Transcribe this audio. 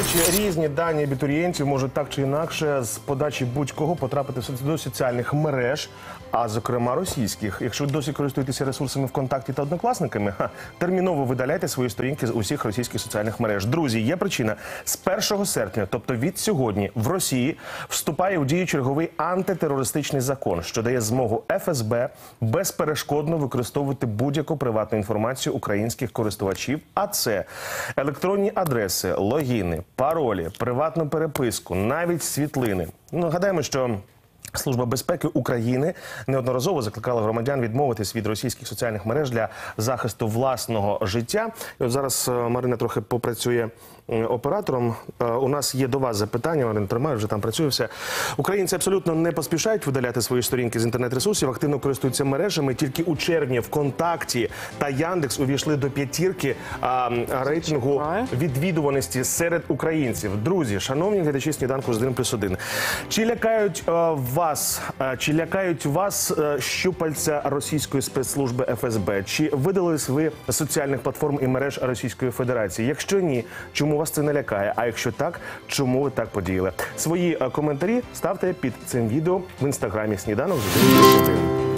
речі, різні дані абітурієнтів можуть так чи інакше з подачі будь-кого потрапити до соціальних мереж, а зокрема російських. Якщо досі користуєтеся ресурсами ВКонтакті та однокласниками, ха, терміново видаляйте свої сторінки з усіх російських соціальних мереж. Друзі, є причина з 1 серпня, тобто від сьогодні, в Росії вступає у дію черговий антитерористичний закон, що дає змогу ФСБ безперешкодно використовувати будь-яку приватну інформацію українських користувачів. А це електронні адреси, логіни, паролі, приватну переписку, навіть світлини. Ну, гадаємо, що. Служба безпеки України неодноразово закликала громадян відмовитись від російських соціальних мереж для захисту власного життя. І от зараз е, Марина трохи попрацює е, оператором. Е, У нас є до вас запитання. Марина тримає, вже там працює все. Українці абсолютно не поспішають видаляти свої сторінки з інтернет-ресурсів, активно користуються мережами. Тільки у червні ВКонтакті та Яндекс увійшли до п'ятірки рейтингу відвідуваності серед українців. Друзі, шановні глядачі сніданку з 1 плюс 1. Чи лякають е, вас, е, чи лякають вас е, щупальця російської спецслужби ФСБ? Чи видалились ви з соціальних платформ і мереж Російської Федерації? Якщо ні, чому вас це не лякає? А якщо так, чому ви так подіяли? Свої е, коментарі ставте під цим відео в інстаграмі сніданок з 1 плюс 1.